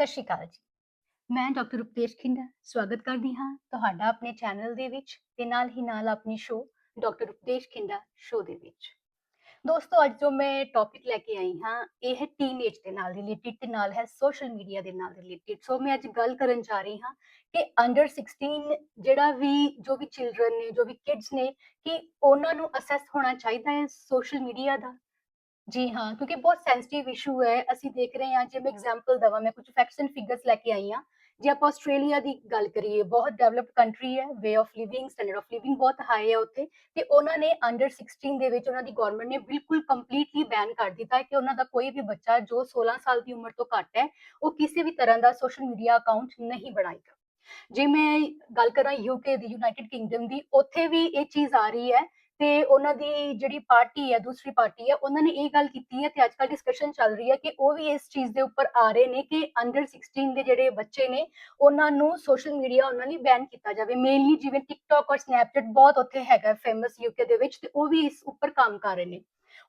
ਸਤਿ ਸ਼੍ਰੀ ਅਕਾਲ ਜੀ। ਮੈਂ ਡਾਕਟਰ ਰੁਪੇਸ਼ ਖਿੰਡਾ ਸਵਾਗਤ ਕਰਦੀ ਹਾਂ ਤੁਹਾਡਾ ਆਪਣੇ ਚੈਨਲ ਦੇ ਵਿੱਚ ਤੇ ਨਾਲ ਹੀ ਨਾਲ ਆਪਣੀ show doctor Rupesh Khinda show ਦੇ ਵਿੱਚ। ਦੋਸਤੋ, ਅੱਜ ਜੋ ਮੈਂ ਟੌਪਿਕ ਲੈ ਕੇ ਆਈ ਹਾਂ, ਇਹ ਹੈ ਟੀਨੇਜ ਦੇ ਨਾਲ ਰਿਲੇਟਡ ਤੇ ਨਾਲ ਹੈ ਸੋਸ਼ਲ ਮੀਡੀਆ ਦੇ ਨਾਲ ਰਿਲੇਟਡ ਸੋ ਮੈਂ ਅੱਜ ਗੱਲ ਕਰਨ ਜਾ ਰਹੀ ਹਾਂ ਕਿ ਅੰਡਰ 16 ਜਿਹੜਾ ਵੀ, ਜੋ ਵੀ ਚਿਲड्रन ਨੇ, ਜੋ ਵੀ ਕਿਡਸ ਨੇ, ਕਿ ਉਹਨਾਂ ਨੂੰ ਅਸੈਸ ਹੋਣਾ ਚਾਹੀਦਾ ਹੈ ਸੋਸ਼ਲ ਮੀਡੀਆ ਦਾ। ਜੀ ਹਾਂ ਕਿਉਂਕਿ ਬਹੁਤ ਸੈਂਸਿਟਿਵ ਇਸ਼ੂ ਹੈ ਅਸੀਂ ਦੇਖ ਰਹੇ ਹਾਂ ਜੇ ਮੈਂ ਐਗਜ਼ਾਮਪਲ ਦਵਾਂ ਮੈਂ ਕੁਝ ਫੈਕਟਸ ਐਂਡ ਫਿਗਰਸ ਲੈ ਕੇ ਆਈ ਹਾਂ। ਜੇ ਆਪਾਂ ਆਸਟ੍ਰੇਲੀਆ ਦੀ ਗੱਲ ਕਰੀਏ ਬਹੁਤ ਡਿਵੈਲਪਡ ਕੰਟਰੀ ਹੈ way of living standard of living ਬਹੁਤ ਹਾਈ ਹੈ ਉੱਥੇ ਤੇ ਉਹਨਾਂ ਨੇ ਅੰਡਰ 16 ਦੇ ਵਿੱਚ ਉਹਨਾਂ ਦੀ ਗਵਰਨਮੈਂਟ ਨੇ ਬਿਲਕੁਲ ਕੰਪਲੀਟਲੀ ਬੈਨ ਕਰ ਦਿੱਤਾ ਹੈ ਕਿ ਉਹਨਾਂ ਦਾ ਕੋਈ ਵੀ ਬੱਚਾ ਜੋ 16 ਸਾਲ ਦੀ ਉਮਰ ਤੋਂ ਘੱਟ ਹੈ ਉਹ ਕਿਸੇ ਵੀ ਤਰ੍ਹਾਂ ਦਾ ਸੋਸ਼ਲ ਮੀਡੀਆ ਅਕਾਊਂਟ ਨਹੀਂ ਬਣਾਏਗਾ। ਜੇ ਮੈਂ ਗੱਲ ਕਰਾਂ ਯੂਕੇ ਦੀ ਯੂਨਾਈਟਿਡ ਕਿੰਗਡਮ ਦੀ ਉੱਥੇ ਵੀ ਇਹ ਚੀਜ਼ ਆ ਰਹੀ ਹੈ ਤੇ ਉਹਨਾਂ ਦੀ ਜਿਹੜੀ ਪਾਰਟੀ ਹੈ ਦੂਸਰੀ ਪਾਰਟੀ ਹੈ ਉਹਨਾਂ ਨੇ ਇਹ ਗੱਲ ਕੀਤੀ ਹੈ ਤੇ ਅੱਜ ਕੱਲ ਡਿਸਕਸ਼ਨ ਚੱਲ ਰਹੀ ਹੈ ਕਿ ਉਹ ਵੀ ਇਸ ਚੀਜ਼ ਦੇ ਉੱਪਰ ਆ ਰਹੇ ਨੇ ਕਿ ਅੰਡਰ 16 ਦੇ ਜਿਹੜੇ ਬੱਚੇ ਨੇ, ਉਹਨਾਂ ਨੂੰ ਸੋਸ਼ਲ ਮੀਡੀਆ ਉਹਨਾਂ ਲਈ ਬੈਨ ਕੀਤਾ ਜਾਵੇ। ਮੇਨਲੀ ਜਿਵੇਂ ਟਿਕਟੌਕ ਔਰ ਸਨੈਪਚੈਟ ਬਹੁਤ ਉੱਥੇ ਹੈਗਾ ਫੇਮਸ ਯੂਕੇ ਦੇ ਵਿੱਚ ਤੇ ਉਹ ਵੀ ਇਸ ਉੱਪਰ ਕੰਮ ਕਰ ਰਹੇ ਨੇ।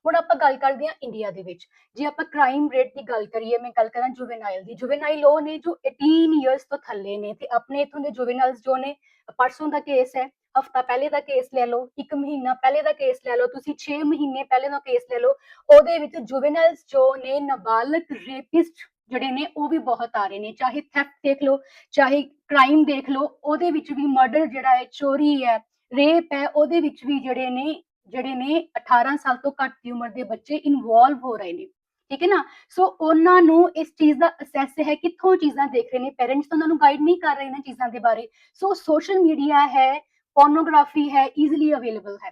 ਹੁਣ ਆਪਾਂ ਗੱਲ ਕਰਦੇ ਹਾਂ ਇੰਡੀਆ ਦੇ ਵਿੱਚ। ਜੇ ਆਪਾਂ ਕ੍ਰਾਈਮ ਰੇਟ ਦੀ ਗੱਲ ਕਰੀਏ, ਮੈਂ ਗੱਲ ਕਰਾਂ ਜੁਵੇਨਾਈਲ ਦੀ। ਜੁਵੇਨਾਈਲ ਉਹ ਨੇ ਜੋ 18 ਇਅਰਸ ਤੋਂ ਥੱਲੇ ਨੇ ਤੇ ਆਪਣੇ ਇਥੋਂ ਦੇ ਜੁਵੇਨਾਈਲਸ ਜੋ ਨੇ, ਪਰਸੋਂ ਦਾ ਕੇਸ ਹੈ। ਹਫਤਾ ਪਹਿਲੇ ਦਾ ਕੇਸ ਲੈ ਲਓ, ਇੱਕ ਮਹੀਨਾ ਪਹਿਲੇ ਦਾ ਕੇਸ ਲੈ ਲਓ, ਤੁਸੀਂ 6 ਮਹੀਨੇ ਪਹਿਲੇ ਦਾ ਕੇਸ ਲੈ ਲਓ, ਉਹਦੇ ਵਿੱਚ ਜੁਵੇਨਾਈਲਸ ਜੋ ਨੇ, ਨਾਬਾਲਗ ਰੇਪਿਸਟ ਜਿਹੜੇ ਨੇ, ਉਹ ਵੀ ਬਹੁਤ ਆ ਰਹੇ ਨੇ, ਚਾਹੇ ਥੈਫਟ ਦੇਖ ਲਓ, ਚਾਹੇ ਕ੍ਰਾਈਮ ਦੇਖ ਲਓ, ਉਹਦੇ ਵਿੱਚ ਵੀ ਮਰਡਰ ਜਿਹੜਾ ਹੈ, ਚੋਰੀ ਹੈ ਰੇਪ ਹੈ, ਉਹਦੇ ਵਿੱਚ ਵੀ ਜਿਹੜੇ ਨੇ ਜਿਹੜੇ ਨੇ 18 ਸਾਲ ਤੋਂ ਘੱਟ ਦੀ ਉਮਰ ਦੇ ਬੱਚੇ ਇਨਵੋਲਵ ਹੋ ਰਹੇ ਨੇ, ਠੀਕ ਹੈ ਨਾ? ਸੋ ਉਹਨਾਂ ਨੂੰ ਇਸ ਚੀਜ਼ ਦਾ ਅਸੈਸ ਹੈ, ਕਿੱਥੋਂ ਚੀਜ਼ਾਂ ਦੇਖ ਰਹੇ ਨੇ ਪੇਰੈਂਟਸ ਤਾਂ ਉਹਨਾਂ ਨੂੰ ਗਾਈਡ ਨਹੀਂ ਕਰ ਰਹੇ ਇਹਨਾਂ ਚੀਜ਼ਾਂ ਦੇ ਬਾਰੇ ਸੋ ਸੋਸ਼ਲ ਮੀਡੀਆ ਹੈ ਪੋਰਨੋਗ੍ਰਾਫੀ ਹੈ ਈਜ਼ੀਲੀ ਅਵੇਲੇਬਲ ਹੈ।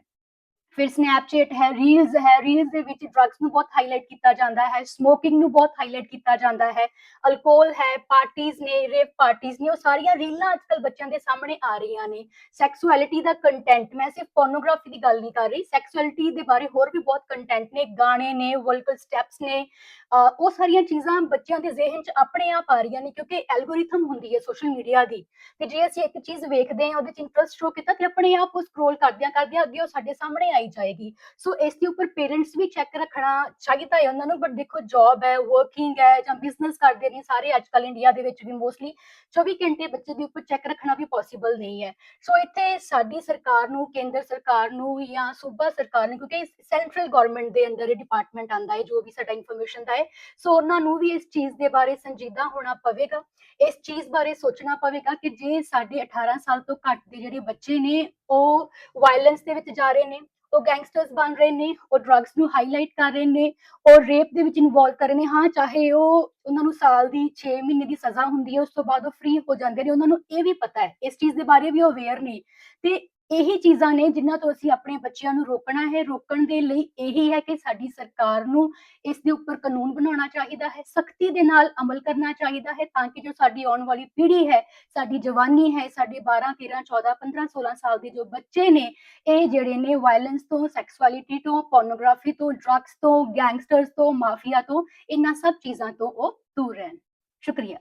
ਫਿਰ ਸਨੈਪਚੈਟ ਹੈ ਰੀਲਸ ਹੈ ਰੀਲਸ ਦੇ ਵਿੱਚ ਡਰੱਗਸ ਨੂੰ ਬਹੁਤ ਹਾਈਲਾਈਟ ਕੀਤਾ ਜਾਂਦਾ ਹੈ ਸਮੋਕਿੰਗ ਨੂੰ ਬਹੁਤ ਹਾਈਲਾਈਟ ਕੀਤਾ ਜਾਂਦਾ ਹੈ ਅਲਕੋਹਲ ਹੈ ਪਾਰਟੀਆਂ ਨੇ ਰੇਪ ਪਾਰਟੀਆਂ ਨੇ, ਉਹ ਸਾਰੀਆਂ ਰੀਲਾਂ ਅੱਜਕੱਲ ਬੱਚਿਆਂ ਦੇ ਸਾਹਮਣੇ ਆ ਰਹੀਆਂ ਨੇ। ਸੈਕਸੁਅਲਿਟੀ ਦਾ ਕੰਟੈਂਟ ਮੈਂ ਸਿਰਫ ਪੋਰਨੋਗ੍ਰਾਫੀ ਦੀ ਗੱਲ ਨਹੀਂ ਕਰ ਰਹੀ ਸੈਕਸੁਅਲਿਟੀ ਦੇ ਬਾਰੇ ਹੋਰ ਵੀ ਬਹੁਤ ਕੰਟੈਂਟ ਨੇ, ਗਾਣੇ ਨੇ ਵਲਕਰ ਸਟੈਪਸ ਨੇ ਉਹ ਸਾਰੀਆਂ ਚੀਜ਼ਾਂ ਬੱਚਿਆਂ ਦੇ ਜ਼ਿਹਨ 'ਚ ਆਪਣੇ ਆਪ ਆ ਰਹੀਆਂ ਨੇ ਕਿਉਂਕਿ ਐਲਗੋਰਿਥਮ ਹੁੰਦੀ ਹੈ ਸੋਸ਼ਲ ਮੀਡੀਆ ਦੀ। ਤੇ ਜੇ ਅਸੀਂ ਇੱਕ ਚੀਜ਼ ਵੇਖਦੇ ਹਾਂ, ਉਹਦੇ 'ਚ ਇੰਟਰਸਟ ਸ਼ੋ ਕੀਤਾ, ਤੇ ਆਪਣੇ ਆਪ ਉਹ ਸਕਰੋਲ ਕਰਦਿਆਂ ਕਰਦਿਆਂ ਅੱਗੇ ਉਹ ਸਾਡੇ ਸਾਹਮਣੇ ਆਈ ਜਾਏਗੀ। ਸੋ ਇਸ ਦੇ ਉੱਪਰ ਪੇਰੈਂਟਸ ਵੀ ਚੈੱਕ ਰੱਖਣਾ ਚਾਹੀਦਾ ਹੈ ਉਹਨਾਂ ਨੂੰ ਬਟ ਦੇਖੋ ਜੌਬ ਹੈ ਵਰਕਿੰਗ ਹੈ ਜਾਂ ਬਿਜ਼ਨਸ ਕਰਦੇ ਨੇ ਸਾਰੇ ਅੱਜਕੱਲ ਇੰਡੀਆ ਦੇ ਵਿੱਚ ਵੀ ਮੋਸਟਲੀ 24 ਘੰਟੇ ਬੱਚੇ ਦੇ ਉੱਪਰ ਚੈੱਕ ਰੱਖਣਾ ਵੀ ਪੋਸੀਬਲ ਨਹੀਂ ਹੈ। ਸੋ ਇੱਥੇ ਸਾਡੀ ਸਰਕਾਰ ਨੂੰ, ਕੇਂਦਰ ਸਰਕਾਰ ਨੂੰ ਜਾਂ ਸੂਬਾ ਸਰਕਾਰ ਨੂੰ, ਕਿਉਂਕਿ ਸੈਂਟਰਲ ਗਵਰਨਮੈਂਟ ਦੇ ਅੰਦਰ ਇਹ ਡਿਪਾਰਟਮੈਂਟ ਆਂਦਾ ਹੈ, ਜੋ ਵੀ ਸਾਡਾ ਇਨਫੋਰਮੇਸ਼ਨ ਦਾ ਹੈ ਸੋ ਉਹਨਾਂ ਨੂੰ ਵੀ ਇਸ ਚੀਜ਼ ਦੇ ਬਾਰੇ ਸੰਜੀਦਾ ਹੋਣਾ ਪਵੇਗਾ। ਇਸ ਚੀਜ਼ ਬਾਰੇ ਸੋਚਣਾ ਪਵੇਗਾ ਕਿ ਜੇ ਸਾਡੇ 18 ਸਾਲ ਤੋਂ ਘੱਟ ਦੇ ਜਿਹੜੇ ਬੱਚੇ ਨੇ ਉਹ ਵਾਇਲੈਂਸ ਦੇ ਵਿੱਚ ਜਾ ਰਹੇ ਨੇ, ਉਹ ਗੈਂਗਸਟਰਸ ਬਣ ਰਹੇ ਨੇ, ਉਹ ਡਰੱਗਸ ਨੂੰ ਹਾਈਲਾਈਟ ਕਰ ਰਹੇ ਨੇ, ਉਹ ਰੇਪ ਦੇ ਵਿੱਚ ਇਨਵੋਲਵ ਕਰ ਰਹੇ ਨੇ, ਹਾਂ, ਚਾਹੇ ਉਹ ਉਹਨਾਂ ਨੂੰ ਸਾਲ ਦੀ 6 ਮਹੀਨੇ ਦੀ ਸਜ਼ਾ ਹੁੰਦੀ ਹੈ, ਉਸ ਤੋਂ ਬਾਅਦ ਉਹ ਫ੍ਰੀ ਹੋ ਜਾਂਦੇ ਨੇ, ਉਹਨਾਂ ਨੂੰ ਇਹ ਵੀ ਪਤਾ ਹੈ, ਇਸ ਚੀਜ਼ ਦੇ ਬਾਰੇ ਵੀ ਉਹ ਅਵੇਅਰ ਨੇ ਤੇ ਇਹੀ ਚੀਜ਼ਾਂ ਨੇ ਜਿਨ੍ਹਾਂ ਤੋਂ ਅਸੀਂ ਆਪਣੇ ਬੱਚਿਆਂ ਨੂੰ ਰੋਕਣਾ ਹੈ। ਰੋਕਣ ਦੇ ਲਈ ਇਹੀ ਹੈ ਕਿ ਸਾਡੀ ਸਰਕਾਰ ਨੂੰ ਇਸ ਦੇ ਉੱਪਰ ਕਾਨੂੰਨ ਬਣਾਉਣਾ ਚਾਹੀਦਾ ਹੈ, ਸਖਤੀ ਦੇ ਨਾਲ ਅਮਲ ਕਰਨਾ ਚਾਹੀਦਾ ਹੈ ਤਾਂ ਕਿ ਜੋ ਸਾਡੀ ਆਉਣ ਵਾਲੀ ਪੀੜ੍ਹੀ ਹੈ, ਸਾਡੀ ਜਵਾਨੀ ਹੈ, ਸਾਡੇ 12 13 14 15 16 ਸਾਲ ਦੇ ਜੋ ਬੱਚੇ ਨੇ, ਇਹ ਜਿਹੜੇ ਨੇ ਵਾਇਲੈਂਸ ਤੋਂ ਸੈਕਸੁਅਲਿਟੀ ਤੋਂ ਪੋਰਨੋਗ੍ਰਾਫੀ ਤੋਂ ਡਰੱਗਸ ਤੋਂ ਗੈਂਗਸਟਰਸ ਤੋਂ ਮਾਫੀਆ ਤੋਂ, ਇਹਨਾਂ ਸਭ ਚੀਜ਼ਾਂ ਤੋਂ ਉਹ ਦੂਰ ਰਹਿਣ। ਸ਼ੁਕਰੀਆ।